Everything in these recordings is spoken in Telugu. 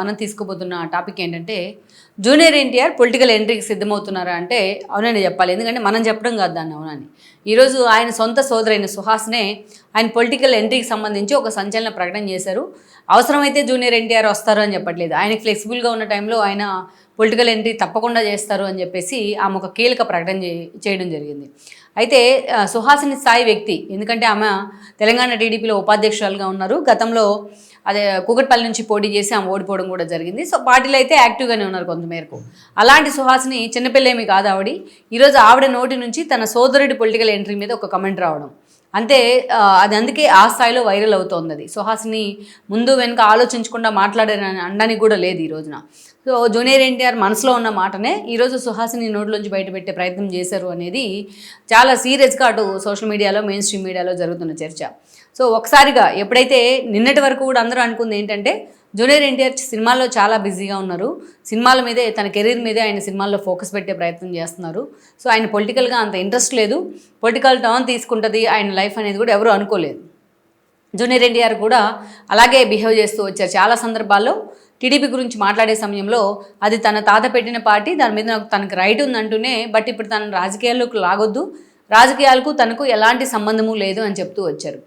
మనం తీసుకుపోతున్న టాపిక్ ఏంటంటే జూనియర్ ఎన్టీఆర్ పొలిటికల్ ఎంట్రీకి సిద్ధమవుతున్నారా అంటే అవునని చెప్పాలి. ఎందుకంటే మనం చెప్పడం కాదు దాన్ని అవునని ఈరోజు ఆయన సొంత సోదరైన సుహాస్నే ఆయన పొలిటికల్ ఎంట్రీకి సంబంధించి ఒక సంచలన ప్రకటన చేశారు. అవసరమైతే జూనియర్ ఎన్టీఆర్ వస్తారు అని చెప్పట్లేదు. ఆయన ఫ్లెక్సిబుల్గా ఉన్న టైంలో ఆయన పొలిటికల్ ఎంట్రీ తప్పకుండా చేస్తారు అని చెప్పేసి ఆమె ఒక కీలక ప్రకటన చేయడం జరిగింది. అయితే సుహాసిని స్థాయి వ్యక్తి ఎందుకంటే ఆమె తెలంగాణ టీడీపీలో ఉపాధ్యక్షురాలుగా ఉన్నారు. గతంలో అదే కూకట్పల్లి నుంచి పోటీ చేసి ఆమె ఓడిపోవడం కూడా జరిగింది. సో పార్టీలో అయితే యాక్టివ్గానే ఉన్నారు కొంతమేరకు. అలాంటి సుహాసిని చిన్నపిల్లేమి కాదు ఆవిడ. ఈరోజు ఆవిడ నోటి నుంచి తన సోదరుడి పొలిటికల్ ఎంట్రీ మీద ఒక కమెంట్ రావడం. అంతే అది అందుకే ఆ స్థాయిలో వైరల్ అవుతోంది అది సుహాసిని ముందు వెనుక ఆలోచించకుండా మాట్లాడారని అనడానికి కూడా లేదు ఈ రోజున. సో జూనియర్ ఎన్టీఆర్ మనసులో ఉన్న మాటనే ఈరోజు సుహాసిని నోట్లోంచి బయటపెట్టే ప్రయత్నం చేశారు అనేది చాలా సీరియస్గా అటు సోషల్ మీడియాలో మెయిన్ స్ట్రీమ్ మీడియాలో జరుగుతున్న చర్చ. సో ఒకసారిగా ఎప్పుడైతే నిన్నటి వరకు కూడా అందరూ అనుకుంది ఏంటంటే జూనియర్ ఎన్టీఆర్ సినిమాల్లో చాలా బిజీగా ఉన్నారు. సినిమాల మీదే తన కెరీర్ మీదే ఆయన సినిమాల్లో ఫోకస్ పెట్టే ప్రయత్నం చేస్తున్నారు. సో ఆయన పొలిటికల్గా అంత ఇంట్రెస్ట్ లేదు. పొలిటికల్ టర్న్ తీసుకుంటుంది ఆయన లైఫ్ అనేది కూడా ఎవరు అనుకోలేదు. జూనియర్ ఎన్టీఆర్ కూడా అలాగే బిహేవ్ చేస్తూ వచ్చారు. చాలా సందర్భాల్లో టీడీపీ గురించి మాట్లాడే సమయంలో అది తన తాత పెట్టిన పార్టీ దాని మీద నాకు తనకు రైట్ ఉందంటూనే బట్ ఇప్పుడు తన రాజకీయాల్లోకి లాగొద్దు. రాజకీయాలకు తనకు ఎలాంటి సంబంధము లేదు అని చెప్తూ వచ్చారు.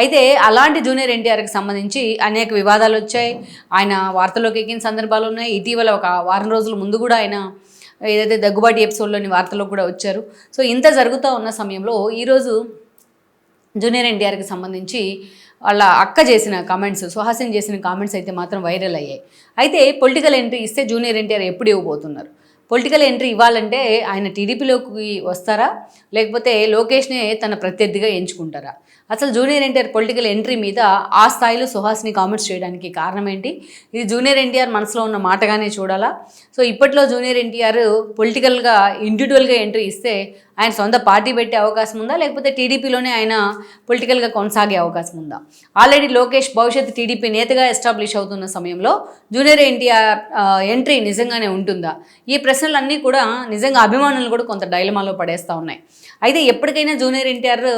అయితే అలాంటి జూనియర్ ఎన్టీఆర్కి సంబంధించి అనేక వివాదాలు వచ్చాయి. ఆయన వార్తల్లోకి ఎక్కిన సందర్భాలు ఉన్నాయి. ఇటీవల ఒక వారం రోజుల ముందు కూడా ఆయన ఏదైతే దగ్గుబాటి ఎపిసోడ్లోని వార్తల్లో కూడా వచ్చారు. సో ఇంత జరుగుతూ ఉన్న సమయంలో ఈరోజు జూనియర్ ఎన్టీఆర్కి సంబంధించి వాళ్ళ అక్క చేసిన కామెంట్స్ సుహాసిన్ చేసిన కామెంట్స్ అయితే మాత్రం వైరల్ అయ్యాయి. అయితే పొలిటికల్ ఎంట్రీ ఇస్తే జూనియర్ ఎన్టీఆర్ ఎప్పుడు ఇవ్వబోతున్నారు? పొలిటికల్ ఎంట్రీ ఇవ్వాలంటే ఆయన టీడీపీలోకి వస్తారా? లేకపోతే లోకేష్నే తన ప్రత్యర్థిగా ఎంచుకుంటారా? అసలు జూనియర్ ఎన్టీఆర్ పొలిటికల్ ఎంట్రీ మీద ఆ స్థాయిలో సుహాస్ని కామెంట్స్ చేయడానికి కారణం ఏంటి? ఇది జూనియర్ ఎన్టీఆర్ మనసులో ఉన్న మాటగానే చూడాలా? సో ఇప్పట్లో జూనియర్ ఎన్టీఆర్ పొలిటికల్గా ఇండివిజువల్గా ఎంట్రీ ఇస్తే ఆయన సొంత పార్టీ పెట్టే అవకాశం ఉందా? లేకపోతే టీడీపీలోనే ఆయన పొలిటికల్గా కొనసాగే అవకాశం ఉందా? ఆల్రెడీ లోకేష్ భవిష్యత్ టీడీపీ నేతగా ఎస్టాబ్లిష్ అవుతున్న సమయంలో జూనియర్ ఎన్టీఆర్ ఎంట్రీ నిజంగానే ఉంటుందా? ఈ ప్రశ్నలన్నీ కూడా నిజంగా అభిమానులు కూడా కొంత డైలమాలో పడేస్తూ ఉన్నాయి. అయితే ఎప్పటికైనా జూనియర్ ఎన్టీఆర్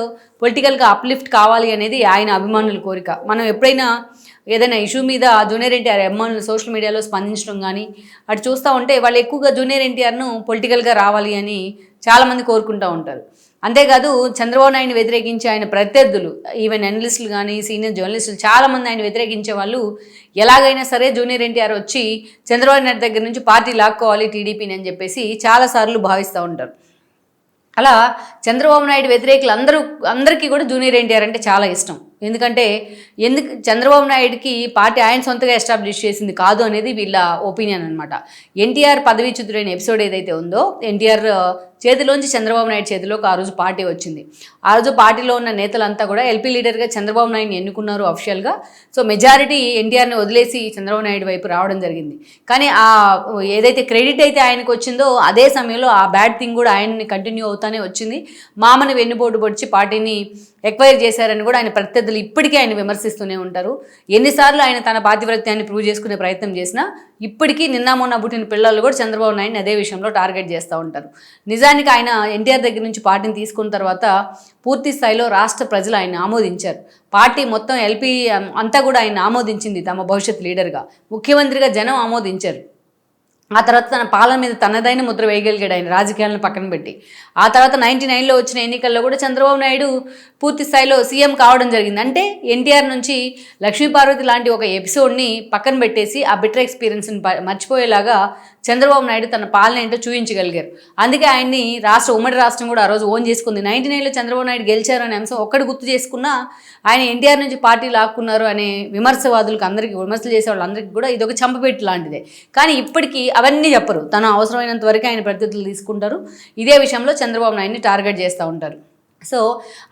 పొలిటికల్గా అప్లిఫ్ట్ కావాలి అనేది ఆయన అభిమానుల కోరిక. మనం ఎప్పుడైనా ఏదైనా ఇష్యూ మీద జూనియర్ ఎన్టీఆర్ అభిమానులు సోషల్ మీడియాలో స్పందించడం కానీ అటు చూస్తూ ఉంటే వాళ్ళు ఎక్కువగా జూనియర్ ఎన్టీఆర్ను పొలిటికల్గా రావాలి అని చాలామంది కోరుకుంటూ ఉంటారు. అంతేకాదు చంద్రబాబు నాయుడిని వ్యతిరేకించే ఆయన ప్రత్యర్థులు ఈవెన్ అనలిస్టులు కానీ సీనియర్ జర్నలిస్టులు చాలామంది ఆయన వ్యతిరేకించే వాళ్ళు ఎలాగైనా సరే జూనియర్ ఎన్టీఆర్ వచ్చి చంద్రబాబు నాయుడు దగ్గర నుంచి పార్టీ లాక్కోవాలి టీడీపీని అని చెప్పేసి చాలాసార్లు భావిస్తూ ఉంటారు. అలా చంద్రబాబు నాయుడు వ్యతిరేకులు అందరూ అందరికీ కూడా జూనియర్ ఎన్టీఆర్ అంటే చాలా ఇష్టం. ఎందుకంటే ఎందుకు చంద్రబాబు నాయుడుకి పార్టీ ఆయన సొంతగా ఎస్టాబ్లిష్ చేసింది కాదు అనేది వీళ్ళ ఒపీనియన్ అనమాట ఎన్టీఆర్ పదవీచ్యుతుడైన ఎపిసోడ్ ఏదైతే ఉందో ఎన్టీఆర్ చేతిలోంచి చంద్రబాబు నాయుడు చేతిలోకి ఆ రోజు పార్టీ వచ్చింది. ఆ రోజు పార్టీలో ఉన్న నేతలంతా కూడా ఎల్పీ లీడర్గా చంద్రబాబు నాయుడుని ఎన్నుకున్నారు అఫిషియల్గా సో మెజారిటీ ఎన్టీఆర్ని వదిలేసి చంద్రబాబు నాయుడు వైపు రావడం జరిగింది. కానీ ఆ ఏదైతే క్రెడిట్ అయితే ఆయనకు వచ్చిందో అదే సమయంలో ఆ బ్యాడ్ థింగ్ కూడా ఆయన్ని కంటిన్యూ అవుతానే వచ్చింది. మామని వెన్నుపోటు పొడిచి పార్టీని ఎక్వైర్ చేశారని కూడా ఆయన ప్రత్యర్థులు ఇప్పటికీ ఆయన విమర్శిస్తూనే ఉంటారు. ఎన్నిసార్లు ఆయన తన పాతివ్రత్యాన్ని ప్రూవ్ చేసుకునే ప్రయత్నం చేసినా ఇప్పటికీ నిన్న మొన్న పుట్టిన పిల్లలు కూడా చంద్రబాబు నాయుడిని అదే విషయంలో టార్గెట్ చేస్తూ ఉంటారు. నిజానికి ఆయన ఎన్టీఆర్ దగ్గర నుంచి పార్టీని తీసుకున్న తర్వాత పూర్తి స్థాయిలో రాష్ట్ర ప్రజలు ఆయన ఆమోదించారు. పార్టీ మొత్తం ఎల్పీ అంతా కూడా ఆయన ఆమోదించింది తమ భవిష్యత్ లీడర్గా. ముఖ్యమంత్రిగా జనం ఆమోదించారు. ఆ తర్వాత తన పాలన మీద తనదైన ముద్ర వేయగలిగాడు ఆయన రాజకీయాలను పక్కన పెట్టి. ఆ తర్వాత నైంటీ నైన్లో వచ్చిన ఎన్నికల్లో కూడా చంద్రబాబు నాయుడు పూర్తి స్థాయిలో సీఎం కావడం జరిగింది. అంటే ఎన్టీఆర్ నుంచి లక్ష్మీపార్వతి లాంటి ఒక ఎపిసోడ్ని పక్కన పెట్టేసి ఆ బిటర్ ఎక్స్పీరియన్స్ని మర్చిపోయేలాగా చంద్రబాబు నాయుడు తన పాలన ఏంటో చూపించగలిగారు అందుకే ఆయన్ని రాష్ట్ర ఉమ్మడి రాష్ట్రం కూడా ఆ రోజు ఓన్ చేసుకుంది. నైన్టీ నైన్లో చంద్రబాబు నాయుడు గెలిచారు అంశం ఒక్కటి గుర్తు చేసుకున్నా ఆయన ఎన్టీఆర్ నుంచి పార్టీ లాక్కున్నారు అనే విమర్శవాదులకు అందరికీ విమర్శలు చేసే వాళ్ళందరికీ కూడా ఇది ఒక చంపబెట్టి లాంటిదే. కానీ ఇప్పటికీ అవన్నీ చెప్పరు. తన అవసరమైనంత వరకు ఆయన ప్రతినిధులు తీసుకుంటారు. ఇదే విషయంలో చంద్రబాబు నాయుడిని టార్గెట్ చేస్తూ ఉంటారు. సో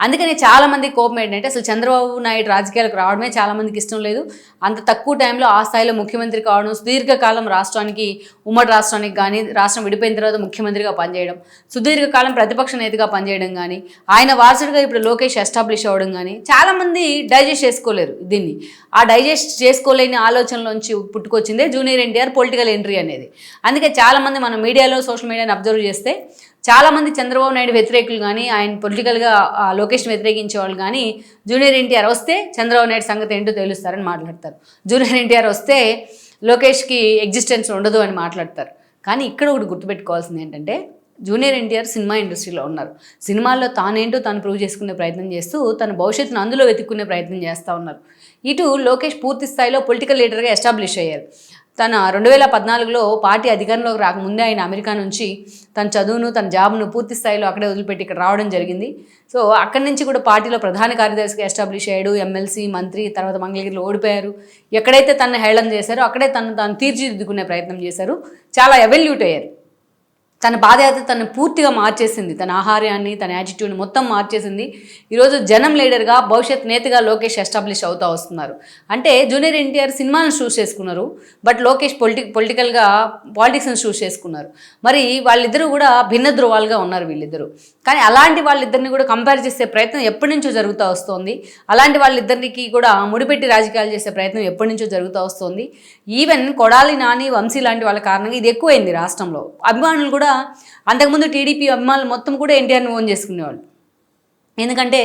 అందుకని చాలామంది కోపం ఏంటంటే అసలు చంద్రబాబు నాయుడు రాజకీయాలకు రావడమే చాలామందికి ఇష్టం లేదు. అంత తక్కువ టైంలో ఆ స్థాయిలో ముఖ్యమంత్రి కావడం సుదీర్ఘకాలం రాష్ట్రానికి ఉమ్మడి రాష్ట్రానికి కానీ రాష్ట్రం విడిపోయిన తర్వాత ముఖ్యమంత్రిగా పనిచేయడం సుదీర్ఘకాలం ప్రతిపక్ష నేతగా పనిచేయడం కానీ ఆయన వారసుడిగా ఇప్పుడు లోకేష్ ఎస్టాబ్లిష్ అవ్వడం కానీ చాలామంది డైజెస్ట్ చేసుకోలేరు దీన్ని. ఆ డైజెస్ట్ చేసుకోలేని ఆలోచనలోంచి పుట్టుకొచ్చిందే జూనియర్ ఎన్టీఆర్ పొలిటికల్ ఎంట్రీ అనేది. అందుకే చాలామంది మనం మీడియాలో సోషల్ మీడియాని అబ్జర్వ్ చేస్తే చాలామంది చంద్రబాబు నాయుడు వ్యతిరేకులు కానీ ఆయన పొలిటికల్గా ఆ, లోకేష్ని వ్యతిరేకించే వాళ్ళు కానీ జూనియర్ ఎన్టీఆర్ వస్తే చంద్రబాబు నాయుడు సంగతి ఏంటో తెలుస్తారని మాట్లాడతారు. జూనియర్ ఎన్టీఆర్ వస్తే లోకేష్కి ఎగ్జిస్టెన్స్ ఉండదు అని మాట్లాడతారు. కానీ ఇక్కడ ఒకటి గుర్తుపెట్టుకోవాల్సింది ఏంటంటే జూనియర్ ఎన్టీఆర్ సినిమా ఇండస్ట్రీలో ఉన్నారు. సినిమాల్లో తానేంటో తాను ప్రూవ్ చేసుకునే ప్రయత్నం చేస్తూ తన భవిష్యత్తును అందులో వెతుక్కునే ప్రయత్నం చేస్తూ ఉన్నారు. ఇటు లోకేష్ పూర్తి స్థాయిలో పొలిటికల్ లీడర్గా ఎస్టాబ్లిష్ అయ్యారు. తన రెండు వేల పద్నాలుగులో పార్టీ అధికారంలోకి రాకముందే ఆయన అమెరికా నుంచి తన చదువును తన జాబ్ను పూర్తి స్థాయిలో అక్కడే వదిలిపెట్టి ఇక్కడ రావడం జరిగింది. సో అక్కడి నుంచి కూడా పార్టీలో ప్రధాన కార్యదర్శిగా ఎస్టాబ్లిష్ అయ్యాడు. ఎమ్మెల్సీ మంత్రి తర్వాత మంగళగిరిలో ఓడిపోయారు. ఎక్కడైతే తను హేళన చేశారో అక్కడే తను తాను తీర్చిదిద్దుకునే ప్రయత్నం చేశారు. చాలా ఎవల్యూట్ అయ్యారు. తన బాధ్యత తను పూర్తిగా మార్చేసింది. తన ఆహార్యాన్ని తన యాటిట్యూడ్ని మొత్తం మార్చేసింది. ఈరోజు జనం లీడర్గా భవిష్యత్ నేతగా లోకేష్ ఎస్టాబ్లిష్ అవుతా వస్తున్నారు. అంటే జూనియర్ ఎన్టీఆర్ సినిమాను చూస్ చేసుకున్నారు. బట్ లోకేష్ పొలిటి పొలిటికల్గా పాలిటిక్స్ని చూస్ చేసుకున్నారు. మరి వాళ్ళిద్దరూ కూడా భిన్న ధృవాలుగా ఉన్నారు వీళ్ళిద్దరూ. కానీ అలాంటి వాళ్ళిద్దరిని కూడా కంపేర్ చేసే ప్రయత్నం ఎప్పటి నుంచో జరుగుతూ వస్తోంది. అలాంటి వాళ్ళిద్దరికి కూడా ముడిపెట్టి రాజకీయాలు చేసే ప్రయత్నం ఎప్పటి నుంచో జరుగుతూ వస్తోంది. ఈవెన్ కొడాలి నాని వంశీ లాంటి వాళ్ళ కారణంగా ఇది ఎక్కువైంది రాష్ట్రంలో. అభిమానులు కూడా అంతకుముందు టీడీపీ అభిమానులు మొత్తం కూడా ఎన్టీఆర్ని ఓన్ చేసుకునేవాళ్ళు. ఎందుకంటే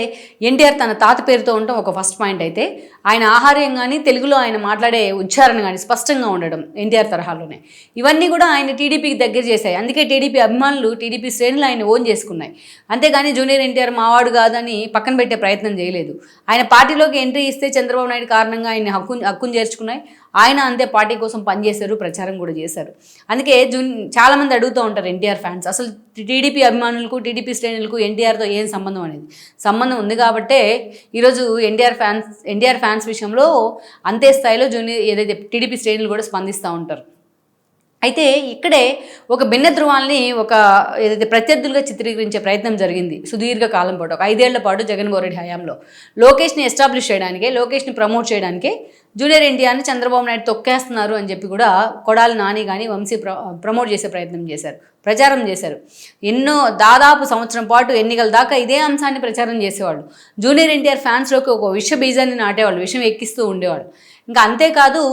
ఎన్టీఆర్ తన తాత పేరుతో ఉండటం ఒక ఫస్ట్ పాయింట్ అయితే ఆయన ఆహార్యం కానీ తెలుగులో ఆయన మాట్లాడే ఉచ్చారణ కానీ స్పష్టంగా ఉండడం ఎన్టీఆర్ తరహాలోనే. ఇవన్నీ కూడా ఆయన టీడీపీకి దగ్గర చేశాయి. అందుకే టీడీపీ అభిమానులు టీడీపీ శ్రేణులు ఆయన ఓన్ చేసుకున్నాయి. అంతేగాని జూనియర్ ఎన్టీఆర్ మావాడు కాదని పక్కన పెట్టే ప్రయత్నం చేయలేదు. ఆయన పార్టీలోకి ఎంట్రీ ఇస్తే చంద్రబాబు నాయుడు కారణంగా ఆయన హక్కు హక్కును చేర్చుకున్నాయి. ఆయన అంతే పార్టీ కోసం పనిచేశారు ప్రచారం కూడా చేశారు. అందుకే జూన్ చాలామంది అడుగుతూ ఉంటారు ఎన్టీఆర్ ఫ్యాన్స్ అసలు టీడీపీ అభిమానులకు టీడీపీ శ్రేణులకు ఎన్టీఆర్తో ఏం సంబంధం అనేది? సంబంధం ఉంది కాబట్టే ఈరోజు ఎన్టీఆర్ ఫ్యాన్స్ ఎన్టీఆర్ ఫ్యాన్స్ విషయంలో అంతే స్థాయిలో జూనియర్ ఏదైతే టీడీపీ శ్రేణులు కూడా స్పందిస్తూ ఉంటారు. అయితే ఇక్కడే ఒక భిన్న ధృవాల్ని ఒక ఏదైతే ప్రత్యర్థులుగా చిత్రీకరించే ప్రయత్నం జరిగింది సుదీర్ఘ కాలం పాటు ఒక ఐదేళ్ళ పాటు జగన్మోహన్ రెడ్డి హయాంలో. లోకేష్ని ఎస్టాబ్లిష్ చేయడానికే లోకేష్ని ప్రమోట్ చేయడానికే జూనియర్ ఎన్టీఆర్ని చంద్రబాబు నాయుడు తొక్కేస్తున్నారు అని చెప్పి కూడా కొడాలి నాని కానీ వంశీ ప్ర ప్రమోట్ చేసే ప్రయత్నం చేశారు ప్రచారం చేశారు. ఎన్నో దాదాపు సంవత్సరం పాటు ఎన్నికల దాకా ఇదే అంశాన్ని ప్రచారం చేసేవాళ్ళు. జూనియర్ ఎన్టీఆర్ ఫ్యాన్స్లోకి ఒక విష బీజాన్ని నాటేవాళ్ళు విషం ఎక్కిస్తూ ఉండేవాళ్ళు. ఇంకా అంతేకాదు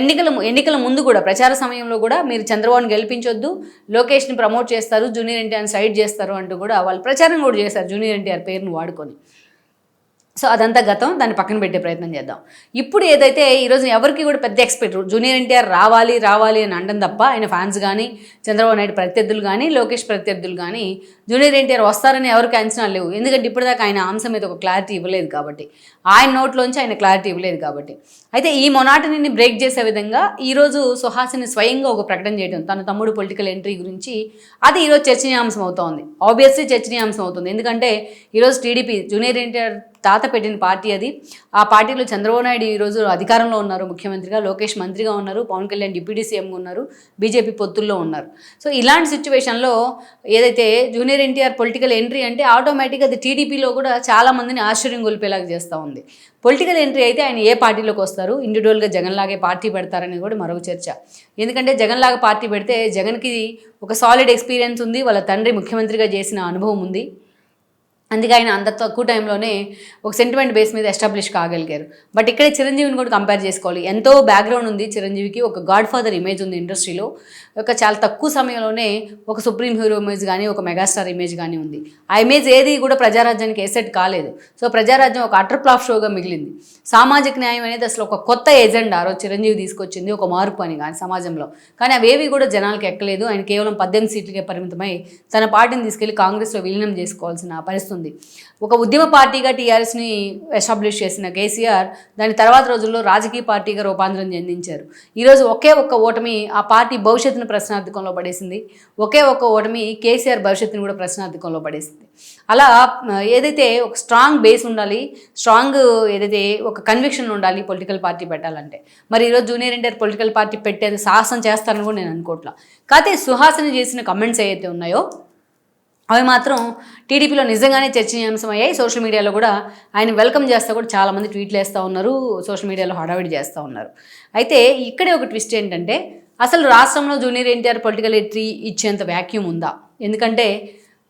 ఎన్నికల ఎన్నికల ముందు కూడా ప్రచార సమయంలో కూడా మీరు చంద్రబాబుని గెలిపించొద్దు లోకేష్ని ప్రమోట్ చేస్తారు జూనియర్ ఎన్టీఆర్ని సైడ్ చేస్తారు అంటూ కూడా వాళ్ళు ప్రచారం కూడా చేశారు జూనియర్ ఎన్టీఆర్ పేరును వాడుకొని. సో అదంతా గతం దాన్ని పక్కన పెట్టే ప్రయత్నం చేద్దాం. ఇప్పుడు ఏదైతే ఈరోజు ఎవరికి కూడా పెద్ద ఎక్స్పెక్ట్ జూనియర్ ఎన్టీఆర్ రావాలి రావాలి అని అనడం తప్ప ఆయన ఫ్యాన్స్ కానీ చంద్రబాబు నాయుడు ప్రత్యర్థులు కానీ లోకేష్ ప్రత్యర్థులు కానీ జూనియర్ ఎన్టీఆర్ వస్తారని ఎవరికి అంచనా లేవు. ఎందుకంటే ఇప్పటిదాకా ఆయన అంశం మీద ఒక క్లారిటీ ఇవ్వలేదు కాబట్టి. ఆయన నోట్లోంచి ఆయన క్లారిటీ ఇవ్వలేదు కాబట్టి. అయితే ఈ మొనాటనీని బ్రేక్ చేసే విధంగా ఈరోజు సుహాసిని స్వయంగా ఒక ప్రకటన చేయడం తన తమ్ముడు పొలిటికల్ ఎంట్రీ గురించి. అది ఈరోజు చర్చనీయాంశం అవుతోంది. ఆబ్వియస్లీ చర్చనీయాంశం అవుతుంది. ఎందుకంటే ఈరోజు టీడీపీ జూనియర్ ఎన్టీఆర్ తాత పెట్టిన పార్టీ అది. ఆ పార్టీలో చంద్రబాబు నాయుడు ఈరోజు అధికారంలో ఉన్నారు ముఖ్యమంత్రిగా లోకేష్ మంత్రిగా ఉన్నారు పవన్ కళ్యాణ్ డిప్యూటీ సీఎంగా ఉన్నారు బీజేపీ పొత్తుల్లో ఉన్నారు. సో ఇలాంటి సిచ్యువేషన్లో ఏదైతే జూనియర్ ఎన్టీఆర్ పొలిటికల్ ఎంట్రీ అంటే ఆటోమేటిక్గా అది టీడీపీలో కూడా చాలా మందిని ఆశ్చర్యం గొలిపేలాగా చేస్తూ ఉంది. పొలిటికల్ ఎంట్రీ అయితే ఆయన ఏ పార్టీలోకి వస్తారు? ఇండివిజువల్గా జగన్ లాగే పార్టీ పెడతారనేది కూడా మరొక చర్చ. ఎందుకంటే జగన్ లాగా పార్టీ పెడితే జగన్కి ఒక సాలిడ్ ఎక్స్పీరియన్స్ ఉంది వాళ్ళ తండ్రి ముఖ్యమంత్రిగా చేసిన అనుభవం ఉంది. అందుకే ఆయన అంత తక్కువ టైంలోనే ఒక సెంటిమెంట్ బేస్ మీద ఎస్టాబ్లిష్ కాగలిగారు. బట్ ఇక్కడే చిరంజీవిని కూడా కంపేర్ చేసుకోవాలి. ఎంతో బ్యాక్గ్రౌండ్ ఉంది చిరంజీవికి ఒక గాడ్ ఫాదర్ ఇమేజ్ ఉంది ఇండస్ట్రీలో. ఒక చాలా తక్కువ సమయంలోనే ఒక సుప్రీం హీరో ఇమేజ్ కానీ ఒక మెగాస్టార్ ఇమేజ్ కానీ ఉంది. ఆ ఇమేజ్ ఏది కూడా ప్రజారాజ్యానికి ఎసెట్ కాలేదు. సో ప్రజారాజ్యం ఒక అటర్ ప్లాఫ్ షోగా మిగిలింది. సామాజిక న్యాయం అనేది అసలు ఒక కొత్త ఎజెండా రోజు చిరంజీవి తీసుకొచ్చింది ఒక మార్పు అని కానీ సమాజంలో. కానీ అవేవి కూడా జనాలకు ఎక్కలేదు. ఆయన కేవలం పద్దెనిమిది సీట్లకే పరిమితమై తన పార్టీని తీసుకెళ్ళి కాంగ్రెస్లో విలీనం చేసుకోవాల్సిన పరిస్థితి ఉంది ఒక ఉద్యమ పార్టీగా టీఆర్ఎస్ని ఎస్టాబ్లిష్ చేసిన కేసీఆర్ దాని తర్వాత రోజుల్లో రాజకీయ పార్టీగా రూపాంతరం చెందించారు. ఈరోజు ఒకే ఒక్క ఓటమి ఆ పార్టీ భవిష్యత్తును ప్రశ్నార్థకంలో పడేసింది. ఒకే ఒక్క ఓటమి కేసీఆర్ భవిష్యత్తును కూడా ప్రశ్నార్థకంలో పడేసింది. అలా ఏదైతే ఒక స్ట్రాంగ్ బేస్ ఉండాలి స్ట్రాంగ్ ఏదైతే ఒక కన్విక్షన్ ఉండాలి పొలిటికల్ పార్టీ పెట్టాలంటే మరి ఈరోజు జూనియర్ ఇంటర్ పొలిటికల్ పార్టీ పెట్టేది సాహసం చేస్తారని కూడా నేను అనుకోవట్లా. కాకపోతే సుహాసిని చేసిన కమెంట్స్ ఏవైతే ఉన్నాయో అవి మాత్రం టీడీపీలో నిజంగానే చర్చనీయాంశం అయ్యాయి సోషల్ మీడియాలో కూడా ఆయన వెల్కమ్ చేస్తూ కూడా చాలామంది ట్వీట్లు వేస్తూ ఉన్నారు. సోషల్ మీడియాలో హడావిడి చేస్తూ ఉన్నారు. అయితే ఇక్కడే ఒక ట్విస్ట్ ఏంటంటే అసలు రాష్ట్రంలో జూనియర్ ఎన్టీఆర్ పొలిటికల్ ఎంట్రీ ఇచ్చేంత వ్యాక్యూమ్ ఉందా? ఎందుకంటే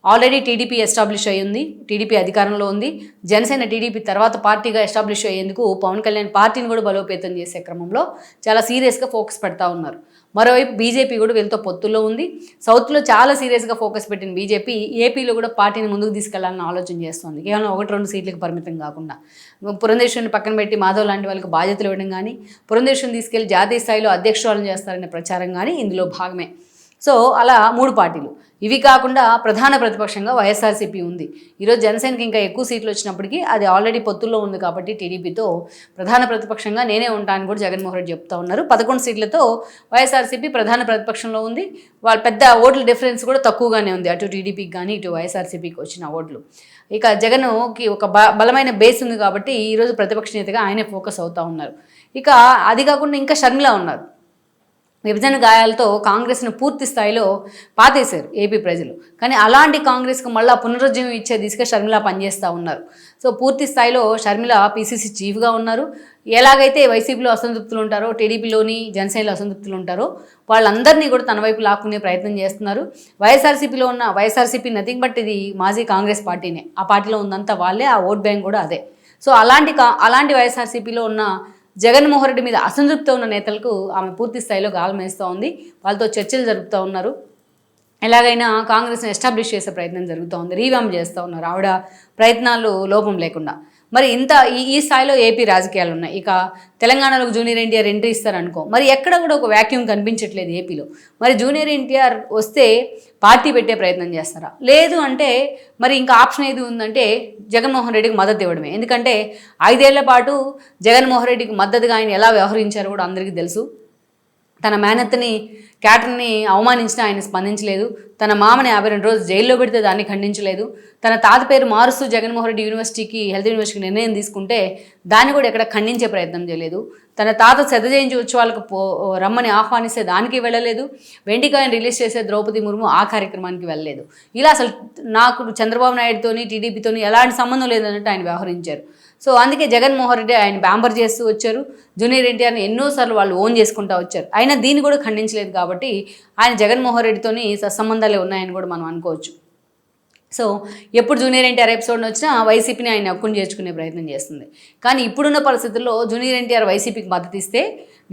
ఆల్రెడీ టీడీపీ ఎస్టాబ్లిష్ అయ్యింది టీడీపీ అధికారంలో ఉంది. జనసేన టీడీపీ తర్వాత పార్టీగా ఎస్టాబ్లిష్ అయ్యేందుకు పవన్ కళ్యాణ్ పార్టీని కూడా బలోపేతం చేసే క్రమంలో చాలా సీరియస్గా ఫోకస్ పెడతా ఉన్నారు. మరోవైపు బీజేపీ కూడా వీళ్ళతో పొత్తుల్లో ఉంది. సౌత్లో చాలా సీరియస్గా ఫోకస్ పెట్టిన బీజేపీ ఏపీలో కూడా పార్టీని ముందుకు తీసుకెళ్ళాలని ఆలోచన చేస్తోంది. కేవలం ఒకటి రెండు సీట్లకు పరిమితం కాకుండా. పురంధేశ్వరిని పక్కన పెట్టి మాధవ్ లాంటి వాళ్ళకి బాధ్యతలు ఇవ్వడం కానీ పురంధేశ్వరిని తీసుకెళ్ళి జాతీయ స్థాయిలో అధ్యక్షురాలను చేస్తారనే ప్రచారం కానీ ఇందులో భాగమే. సో అలా మూడు పార్టీలు. ఇవి కాకుండా ప్రధాన ప్రతిపక్షంగా వైఎస్ఆర్సీపీ ఉంది. ఈరోజు జనసేనకి ఇంకా ఎక్కువ సీట్లు వచ్చినప్పటికీ అది ఆల్రెడీ పొత్తుల్లో ఉంది కాబట్టి టీడీపీతో ప్రధాన ప్రతిపక్షంగా నేనే ఉంటానని కూడా జగన్మోహన్ రెడ్డి చెప్తా ఉన్నారు. పదకొండు సీట్లతో వైఎస్ఆర్సీపీ ప్రధాన ప్రతిపక్షంలో ఉంది. వాళ్ళ పెద్ద ఓట్ల డిఫరెన్స్ కూడా తక్కువగానే ఉంది. అటు టీడీపీకి కానీ ఇటు వైఎస్ఆర్సీపీకి వచ్చిన ఓట్లు. ఇక జగన్కి ఒక బ బలమైన బేస్ ఉంది కాబట్టి ఈరోజు ప్రతిపక్ష నేతగా ఆయనే ఫోకస్ అవుతూ ఉన్నారు. ఇక అది కాకుండా ఇంకా షర్మిల ఉన్నారు. విభజన గాయాలతో కాంగ్రెస్ను పూర్తి స్థాయిలో పాతేశారు ఏపీ ప్రజలు. కానీ అలాంటి కాంగ్రెస్కు మళ్ళా పునరుజ్జీవం ఇచ్చే దిశగా షర్మిల పనిచేస్తూ ఉన్నారు. సో పూర్తి స్థాయిలో షర్మిల పీసీసీ చీఫ్గా ఉన్నారు. ఎలాగైతే వైసీపీలో అసంతృప్తులు ఉంటారో టీడీపీలోని జనసేనలో అసంతృప్తులు ఉంటారో వాళ్ళందరినీ కూడా తన వైపు లాక్కునే ప్రయత్నం చేస్తున్నారు. వైఎస్ఆర్సీపీలో ఉన్న వైఎస్ఆర్సీపీ నథింగ్ బట్ ఇది మాజీ కాంగ్రెస్ పార్టీనే. ఆ పార్టీలో ఉందంతా వాళ్ళే ఆ ఓట్ బ్యాంక్ కూడా అదే. సో అలాంటి కా అలాంటి వైఎస్ఆర్సీపీలో ఉన్న జగన్మోహన్ రెడ్డి మీద అసంతృప్తి ఉన్న నేతలకు ఆమె పూర్తి స్థాయిలో గాలం వేస్తూ ఉంది. వాళ్ళతో చర్చలు జరుపుతూ ఉన్నారు. ఎలాగైనా కాంగ్రెస్ని ఎస్టాబ్లిష్ చేసే ప్రయత్నం జరుగుతూ ఉంది. రీవామ్ చేస్తూ ఉన్నారు. ఆవిడ ప్రయత్నాలు లోపం లేకుండా. మరి ఇంత ఈ ఈ స్థాయిలో ఏపీ రాజకీయాలు ఉన్నాయి. ఇక తెలంగాణలో జూనియర్ ఎన్టీఆర్ ఎంట్రీ ఇస్తారనుకో మరి ఎక్కడ కూడా ఒక వ్యాక్యూమ్ కనిపించట్లేదు ఏపీలో మరి జూనియర్ ఎన్టీఆర్ వస్తే పార్టీ పెట్టే ప్రయత్నం చేస్తారా? లేదు అంటే మరి ఇంకా ఆప్షన్ ఏది ఉందంటే జగన్మోహన్ రెడ్డికి మద్దతు ఇవ్వడమే. ఎందుకంటే ఐదేళ్ళ పాటు జగన్మోహన్ రెడ్డికి మద్దతుగా ఆయన ఎలా వ్యవహరించారో కూడా అందరికీ తెలుసు. తన మేనత్తని క్యాటర్ని అవమానించినా ఆయన స్పందించలేదు. తన మామని యాభై రెండు రోజులు జైల్లో పెడితే దాన్ని ఖండించలేదు. తన తాత పేరు మారుస్తూ జగన్మోహన్ రెడ్డి యూనివర్సిటీకి హెల్త్ యూనివర్సిటీకి నిర్ణయం తీసుకుంటే దాన్ని కూడా ఎక్కడ ఖండించే ప్రయత్నం చేయలేదు. తన తాత శత జయంతి ఉత్సవాలకు పో రమ్మని ఆహ్వానిస్తే దానికి వెళ్ళలేదు. వెండికాయని రిలీజ్ చేసే ద్రౌపది ముర్ము ఆ కార్యక్రమానికి వెళ్ళలేదు. ఇలా అసలు నాకు చంద్రబాబు నాయుడుతోని టీడీపీతోని ఎలాంటి సంబంధం లేదన్నట్టు ఆయన వ్యవహరించారు. సో అందుకే జగన్మోహన్ రెడ్డి ఆయన బ్యాంబర్ చేస్తూ వచ్చారు. జూనియర్ ఎన్టీఆర్ని ఎన్నోసార్లు వాళ్ళు ఓన్ చేసుకుంటూ వచ్చారు. అయినా దీన్ని కూడా ఖండించలేదు కాబట్టి కాబట్టి ఆయన జగన్మోహన్ రెడ్డితోని సత్సంబంధాలే ఉన్నాయని కూడా మనం అనుకోవచ్చు. సో ఎప్పుడు జూనియర్ ఎన్టీఆర్ ఎపిసోడ్ వచ్చినా వైసీపీని ఆయన హక్కును చేర్చుకునే ప్రయత్నం చేస్తుంది. కానీ ఇప్పుడున్న పరిస్థితుల్లో జూనియర్ ఎన్టీఆర్ వైసీపీకి మద్దతు ఇస్తే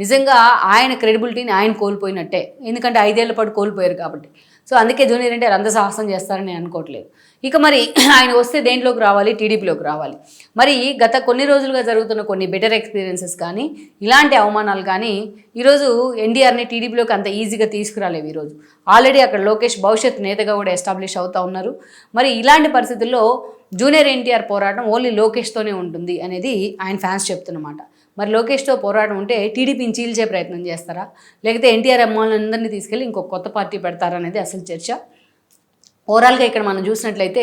నిజంగా ఆయన క్రెడిబిలిటీని ఆయన కోల్పోయినట్టే. ఎందుకంటే ఐదేళ్ళ పాటు కోల్పోయారు కాబట్టి. సో అందుకే జూనియర్ ఎన్టీఆర్ అంత సాహసం చేస్తారని నేను అనుకోవట్లేదు. ఇక మరి ఆయన వస్తే దేంట్లోకి రావాలి? టీడీపీలోకి రావాలి. మరి గత కొన్ని రోజులుగా జరుగుతున్న కొన్ని బెటర్ ఎక్స్పీరియన్సెస్ కానీ ఇలాంటి అవమానాలు కానీ ఈరోజు ఎన్డీఆర్ని టీడీపీలోకి అంత ఈజీగా తీసుకురాలేవు ఈరోజు. ఆల్రెడీ అక్కడ లోకేష్ భవిష్యత్ నేతగా కూడా ఎస్టాబ్లిష్ అవుతూ ఉన్నారు. మరి ఇలాంటి పరిస్థితుల్లో జూనియర్ ఎన్టీఆర్ పోరాటం ఓన్లీ లోకేష్తోనే ఉంటుంది అనేది ఆయన ఫ్యాన్స్ చెప్తున్నమాట. మరి లోకేష్తో పోరాటం ఉంటే టీడీపీని చీల్చే ప్రయత్నం చేస్తారా? లేకపోతే ఎన్టీఆర్ అమ్మాయిలందరినీ తీసుకెళ్ళి ఇంకొక కొత్త పార్టీ పెడతారా అనేది అసలు చర్చ. ఓవరాల్గా ఇక్కడ మనం చూసినట్లయితే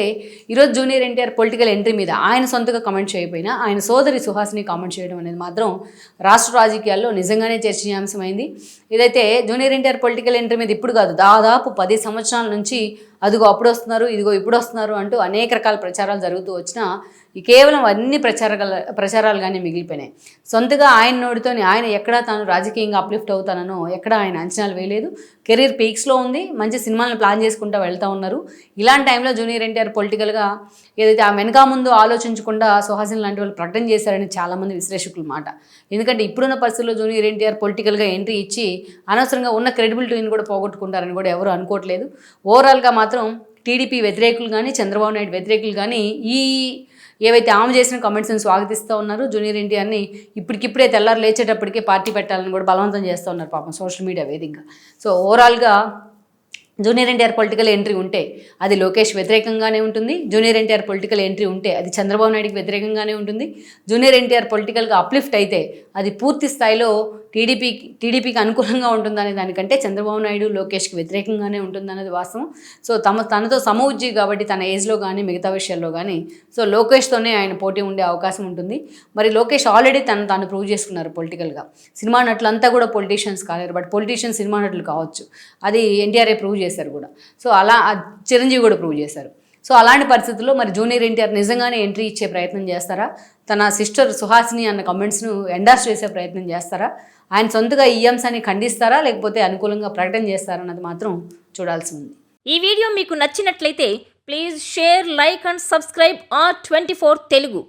ఈరోజు జూనియర్ ఎన్టీఆర్ పొలిటికల్ ఎంట్రీ మీద ఆయన సొంతగా కామెంట్ చేయకపోయినా ఆయన సోదరి సుహాసిని కామెంట్ చేయడం అనేది మాత్రం రాష్ట్ర రాజకీయాల్లో నిజంగానే చర్చనీయాంశమైంది. ఇదైతే జూనియర్ ఎన్టీఆర్ పొలిటికల్ ఎంట్రీ మీద ఇప్పుడు కాదు దాదాపు పది సంవత్సరాల నుంచి అదిగో అప్పుడు వస్తున్నారు ఇదిగో ఇప్పుడు వస్తున్నారు అంటూ అనేక రకాల ప్రచారాలు జరుగుతూ వచ్చినా ఈ కేవలం అన్ని ప్రచారాల ప్రచారాలుగానే మిగిలిపోయినాయి. సొంతగా ఆయన నోడితోని ఆయన ఎక్కడా తాను రాజకీయంగా అప్లిఫ్ట్ అవుతానో ఎక్కడా ఆయన అంచనాలు వేయలేదు. కెరీర్ పీక్స్లో ఉంది మంచి సినిమాలను ప్లాన్ చేసుకుంటూ వెళ్తూ ఉన్నారు. ఇలాంటి టైంలో జూనియర్ ఎన్టీఆర్ పొలిటికల్గా ఏదైతే ఆ వెనక ముందు ఆలోచించకుండా సుహాసిన్ లాంటి వాళ్ళు ప్రకటన చేశారని చాలామంది విశ్లేషకుల మాట. ఎందుకంటే ఇప్పుడున్న పరిస్థితుల్లో జూనియర్ ఎన్టీఆర్ పొలిటికల్గా ఎంట్రీ ఇచ్చి అనవసరంగా ఉన్న క్రెడిబిలిటీని కూడా పోగొట్టుకుంటారని కూడా ఎవరు అనుకోవట్లేదు. ఓవరాల్గా మాత్రం మాత్రం టీడీపీ వ్యతిరేకులు కానీ చంద్రబాబు నాయుడు వ్యతిరేకులు కానీ ఈ ఏవైతే ఆమె చేసిన కామెంట్స్ని స్వాగతిస్తూ ఉన్నారు. జూనియర్ ఎన్టీఆర్ని ఇప్పటికిప్పుడే తెల్లారు లేచేటప్పటికే పార్టీ పెట్టాలని కూడా బలవంతం చేస్తూ ఉన్నారు పాపం సోషల్ మీడియా వేదికగా. సో ఓవరాల్గా జూనియర్ ఎన్టీఆర్ పొలిటికల్ ఎంట్రీ ఉంటే అది లోకేష్ వ్యతిరేకంగానే ఉంటుంది. జూనియర్ ఎన్టీఆర్ పొలిటికల్ ఎంట్రీ ఉంటే అది చంద్రబాబు నాయుడుకి వ్యతిరేకంగానే ఉంటుంది. జూనియర్ ఎన్టీఆర్ పొలిటికల్గా అప్లిఫ్ట్ అయితే అది పూర్తి స్థాయిలో టీడీపీకి టీడీపీకి అనుకూలంగా ఉంటుందనే దానికంటే చంద్రబాబు నాయుడు లోకేష్కి వ్యతిరేకంగానే ఉంటుందన్నది వాస్తవం. సో తమ తనతో సమవుజ్జి కాబట్టి తన ఏజ్లో కానీ మిగతా విషయాల్లో కానీ సో లోకేష్తోనే ఆయన పోటీ ఉండే అవకాశం ఉంటుంది. మరి లోకేష్ ఆల్రెడీ తను తాను ప్రూవ్ చేసుకున్నారు పొలిటికల్గా. సినిమా నటులంతా కూడా పొలిటీషియన్స్ కాలేరు. బట్ పొలిటీషియన్స్ సినిమా నటులు కావచ్చు. అది ఎన్టీఆర్ఏ ప్రూవ్ చేశారు కూడా. సో అలా చిరంజీవి కూడా ప్రూవ్ చేశారు. సో అలాంటి పరిస్థితుల్లో మరి జూనియర్ ఎన్టీఆర్ నిజంగానే ఎంట్రీ ఇచ్చే ప్రయత్నం చేస్తారా? తన సిస్టర్ సుహాసిని అన్న కమెంట్స్ను ఎండార్స్ చేసే ప్రయత్నం చేస్తారా? ఆయన సొంతగా ఈ అంశాన్ని ఖండిస్తారా? లేకపోతే అనుకూలంగా ప్రకటన చేస్తారా అన్నది మాత్రం చూడాల్సి ఉంది. ఈ వీడియో మీకు నచ్చినట్లయితే please share like and subscribe R twenty four Telugu